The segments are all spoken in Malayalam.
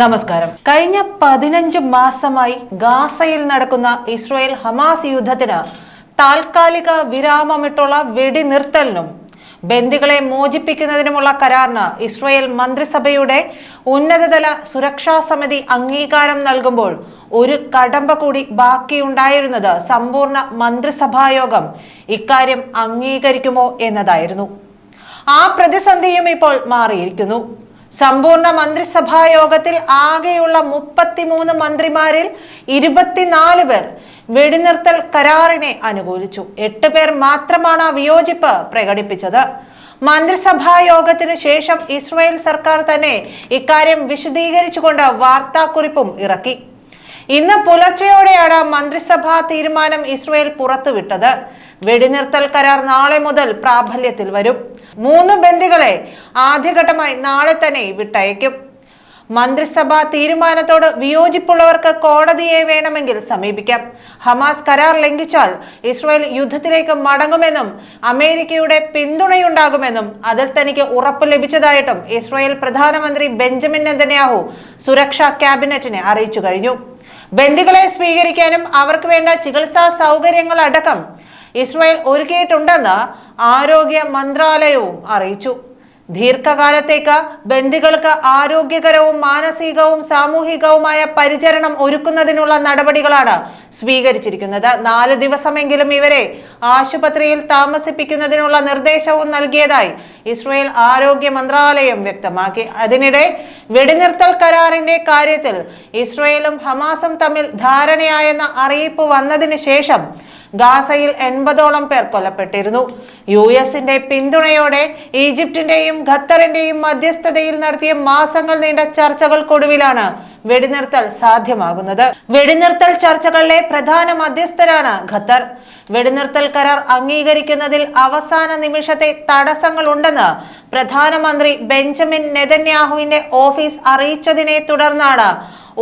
നമസ്കാരം. കഴിഞ്ഞ പതിനഞ്ച് മാസമായി ഗാസയിൽ നടക്കുന്ന ഇസ്രായേൽ ഹമാസ് യുദ്ധത്തിന് താൽക്കാലിക വിരാമമിട്ടുള്ള വെടിനിർത്തലിനും ബന്ദികളെ മോചിപ്പിക്കുന്നതിനുമുള്ള കരാറിന് ഇസ്രായേൽ മന്ത്രിസഭയുടെ ഉന്നതതല സുരക്ഷാ സമിതി അംഗീകാരം നൽകുമ്പോൾ ഒരു കടമ്പ കൂടി ബാക്കിയുണ്ടായിരുന്നത് സമ്പൂർണ മന്ത്രിസഭായോഗം ഇക്കാര്യം അംഗീകരിക്കുമോ എന്നതായിരുന്നു. ആ പ്രതിസന്ധിയും ഇപ്പോൾ മാറിയിരിക്കുന്നു. സമ്പൂർണ മന്ത്രിസഭാ യോഗത്തിൽ ആകെയുള്ള മുപ്പത്തിമൂന്ന് മന്ത്രിമാരിൽ ഇരുപത്തിനാല് പേർ വെടിനിർത്തൽ കരാറിനെ അനുകൂലിച്ചു. എട്ട് പേർ മാത്രമാണ് വിയോജിപ്പ് പ്രകടിപ്പിച്ചത്. മന്ത്രിസഭാ യോഗത്തിനു ശേഷം ഇസ്രായേൽ സർക്കാർ തന്നെ ഇക്കാര്യം വിശദീകരിച്ചുകൊണ്ട് വാർത്താക്കുറിപ്പും ഇറക്കി. ഇന്ന് പുലർച്ചെയോടെയാണ് മന്ത്രിസഭാ തീരുമാനം ഇസ്രായേൽ പുറത്തുവിട്ടത്. വെടിനിർത്തൽ കരാർ നാളെ മുതൽ പ്രാബല്യത്തിൽ വരും. മൂന്ന് ബന്ദികളെ ആദ്യഘട്ടമായി നാളെ തന്നെ വിട്ടയക്കും. മന്ത്രിസഭാ തീരുമാനത്തോട് വിയോജിപ്പുള്ളവർക്ക് കോടതിയെ വേണമെങ്കിൽ സമീപിക്കാം. ഹമാസ് കരാർ ലംഘിച്ചാൽ ഇസ്രായേൽ യുദ്ധത്തിലേക്ക് മടങ്ങുമെന്നും അമേരിക്കയുടെ പിന്തുണയുണ്ടാകുമെന്നും അതിൽ തനിക്ക് ഉറപ്പ് ലഭിച്ചതായിട്ടും ഇസ്രായേൽ പ്രധാനമന്ത്രി ബെഞ്ചമിൻ നെതന്യാഹു സുരക്ഷാ ക്യാബിനറ്റിനെ അറിയിച്ചു കഴിഞ്ഞു. ബന്ദികളെ സ്വീകരിക്കാനും അവർക്ക് വേണ്ട ചികിത്സാ സൗകര്യങ്ങൾ അടക്കം ഇസ്രായേൽ ഒരുക്കിയിട്ടുണ്ടെന്ന് ആരോഗ്യ മന്ത്രാലയവും അറിയിച്ചു. ദീർഘകാലത്തേക്ക് ബന്ദികൾക്ക് ആരോഗ്യകരവും മാനസികവും സാമൂഹികവുമായ പരിചരണം ഒരുക്കുന്നതിനുള്ള നടപടികളാണ് സ്വീകരിച്ചിരിക്കുന്നത്. നാല് ദിവസമെങ്കിലും ഇവരെ ആശുപത്രിയിൽ താമസിപ്പിക്കുന്നതിനുള്ള നിർദ്ദേശവും നൽകിയതായി ഇസ്രയേൽ ആരോഗ്യ മന്ത്രാലയം വ്യക്തമാക്കി. അതിനിടെ വെടിനിർത്തൽ കരാറിന്റെ കാര്യത്തിൽ ഇസ്രയേലും ഹമാസും തമ്മിൽ ധാരണയായെന്ന അറിയിപ്പ് വന്നതിന് ശേഷം ഗാസയിൽ എൺപതോളം പേർ കൊല്ലപ്പെട്ടിരുന്നു. യു എസിന്റെ പിന്തുണയോടെ ഈജിപ്തിന്റെയും ഖത്തറിന്റെയും മധ്യസ്ഥതയിൽ നടത്തിയ മാസങ്ങൾ നീണ്ട ചർച്ചകൾക്കൊടുവിലാണ് വെടിനിർത്തൽ സാധ്യമാകുന്നത്. വെടിനിർത്തൽ ചർച്ചകളിലെ പ്രധാന മധ്യസ്ഥരാണ് ഖത്തർ. വെടിനിർത്തൽ കരാർ അംഗീകരിക്കുന്നതിൽ അവസാന നിമിഷത്തെ തടസ്സങ്ങൾ ഉണ്ടെന്ന് പ്രധാനമന്ത്രി ബെഞ്ചമിൻ നെതന്യാഹുവിന്റെ ഓഫീസ് അറിയിച്ചതിനെ തുടർന്നാണ്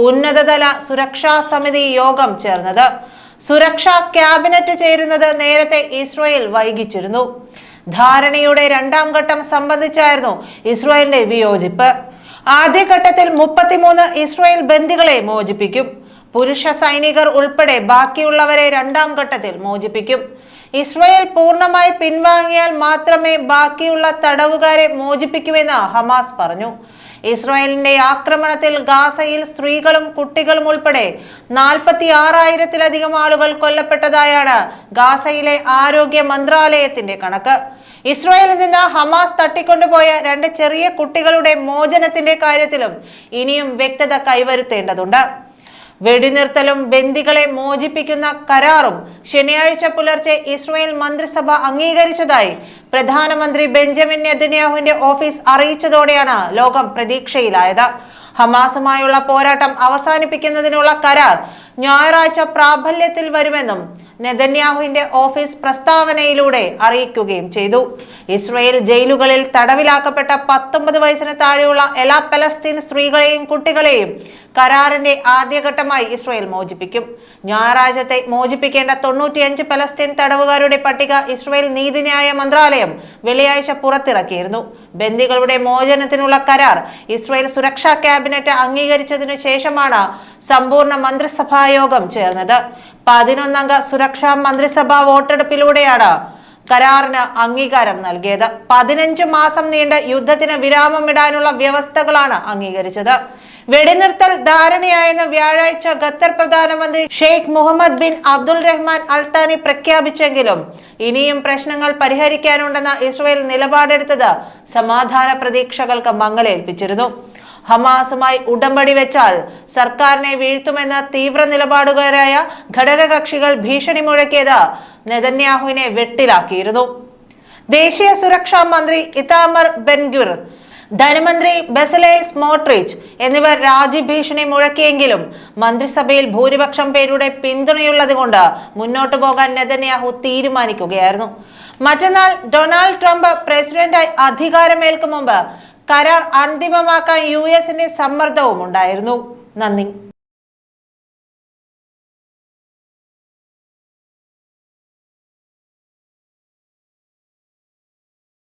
ഉന്നതതല സുരക്ഷാ സമിതി യോഗം ചേർന്നത്. സുരക്ഷാ ക്യാബിനറ്റ് ചേരുന്നത് നേരത്തെ ഇസ്രായേൽ വൈകിച്ചിരുന്നു. ധാരണയുടെ രണ്ടാം ഘട്ടം സംബന്ധിച്ചായിരുന്നു ഇസ്രായേലിന്റെ വിയോജിപ്പ്. ആദ്യഘട്ടത്തിൽ മുപ്പത്തിമൂന്ന് ഇസ്രായേൽ ബന്ദികളെ മോചിപ്പിക്കും. പുരുഷ സൈനികർ ഉൾപ്പെടെ ബാക്കിയുള്ളവരെ രണ്ടാം ഘട്ടത്തിൽ മോചിപ്പിക്കും. ഇസ്രായേൽ പൂർണമായി പിൻവാങ്ങിയാൽ മാത്രമേ ബാക്കിയുള്ള തടവുകാരെ മോചിപ്പിക്കൂവെന്ന് ഹമാസ് പറഞ്ഞു. ഇസ്രായേലിന്റെ ആക്രമണത്തിൽ ഗാസയിൽ സ്ത്രീകളും കുട്ടികളും ഉൾപ്പെടെ നാൽപ്പത്തി ആറായിരത്തിലധികം ആളുകൾ കൊല്ലപ്പെട്ടതായാണ് ഗാസയിലെ ആരോഗ്യ മന്ത്രാലയത്തിന്റെ കണക്ക്. ഇസ്രായേലിൽ നിന്ന് ഹമാസ് തട്ടിക്കൊണ്ടുപോയ രണ്ട് ചെറിയ കുട്ടികളുടെ മോചനത്തിന്റെ കാര്യത്തിലും ഇനിയും വ്യക്തത കൈവരുത്തേണ്ടതുണ്ട്. വെടിനിർത്തലും ബന്ദികളെ മോചിപ്പിക്കുന്ന കരാറും ശനിയാഴ്ച പുലർച്ചെ ഇസ്രായേൽ മന്ത്രിസഭ അംഗീകരിച്ചതായി പ്രധാനമന്ത്രി ബെഞ്ചമിൻ നെതന്യാഹുവിന്റെ ഓഫീസ് അറിയിച്ചതോടെയാണ് ലോകം പ്രതീക്ഷയിലായത്. ഹമാസുമായുള്ള പോരാട്ടം അവസാനിപ്പിക്കുന്നതിനുള്ള കരാർ ഞായറാഴ്ച പ്രാബല്യത്തിൽ വരുമെന്നും നെതന്യാഹുവിന്റെ ഓഫീസ് പ്രസ്താവനയിലൂടെ അറിയിക്കുകയും ചെയ്തു. ഇസ്രയേൽ ജയിലുകളിൽ തടവിലാക്കപ്പെട്ട പത്തൊമ്പത് വയസ്സിന് താഴെയുള്ള എല്ലാ പലസ്തീൻ സ്ത്രീകളെയും കുട്ടികളെയും കരാറിന്റെ ആദ്യഘട്ടമായി ഇസ്രയേൽ മോചിപ്പിക്കും. ഞായറാഴ്ചത്തെ മോചിപ്പിക്കേണ്ട തൊണ്ണൂറ്റിയഞ്ച് പലസ്തീൻ തടവുകാരുടെ പട്ടിക ഇസ്രയേൽ നീതിന്യായ മന്ത്രാലയം വെള്ളിയാഴ്ച പുറത്തിറക്കിയിരുന്നു. ബന്ദികളുടെ മോചനത്തിനുള്ള കരാർ ഇസ്രയേൽ സുരക്ഷാ ക്യാബിനറ്റ് അംഗീകരിച്ചതിനു ശേഷമാണ് സമ്പൂർണ മന്ത്രിസഭായോഗം ചേർന്നത്. പതിനൊന്നംഗ സുരക്ഷാ മന്ത്രിസഭാ വോട്ടെടുപ്പിലൂടെയാണ് കരാറിന് അംഗീകാരം നൽകിയത്. പതിനഞ്ച് മാസം നീണ്ട യുദ്ധത്തിന് വിരാമമിടാനുള്ള വ്യവസ്ഥകളാണ് അംഗീകരിച്ചത്. വെടിനിർത്തൽ ധാരണയായെന്ന് വ്യാഴാഴ്ച ഖത്തർ പ്രധാനമന്ത്രി Sheikh Mohammed bin Abdul Rahman Al Thani പ്രഖ്യാപിച്ചെങ്കിലും ഇനിയും പ്രശ്നങ്ങൾ പരിഹരിക്കാനുണ്ടെന്ന ഇസ്രയേൽ നിലപാടെടുത്തത് സമാധാന പ്രതീക്ഷകൾക്ക് മങ്ങലേൽപ്പിച്ചിരുന്നു. ഹമാസുമായി ഉടമ്പടി വെച്ചാൽ സർക്കാരിനെ വീഴ്ത്തുമെന്ന തീവ്ര നിലപാടുകാരായ ഘടകകക്ഷികൾ ഭീഷണി മുഴക്കിയത് നെതന്യാഹുവിനെ വെട്ടിലാക്കിയിരുന്നു. ദേശീയ സുരക്ഷാ മന്ത്രി ഇതാമർ ബെൻഗുർ ധനമന്ത്രി ബെസലേൽ സ്മോട്രിച്ച് എന്നിവർ രാജ്യഭീഷണി മുഴക്കിയെങ്കിലും മന്ത്രിസഭയിൽ ഭൂരിപക്ഷം പേരുടെ പിന്തുണയുള്ളത് കൊണ്ട് മുന്നോട്ടു പോകാൻ നെതന്യാഹു തീരുമാനിക്കുകയായിരുന്നു. മറ്റന്നാൾ ഡൊണാൾഡ് ട്രംപ് പ്രസിഡന്റായി അധികാരമേൽക്കും മുമ്പ് കരാർ അന്തിമമാക്കാൻ യു എസിന്റെ സമ്മർദ്ദവും ഉണ്ടായിരുന്നു നന്ദി.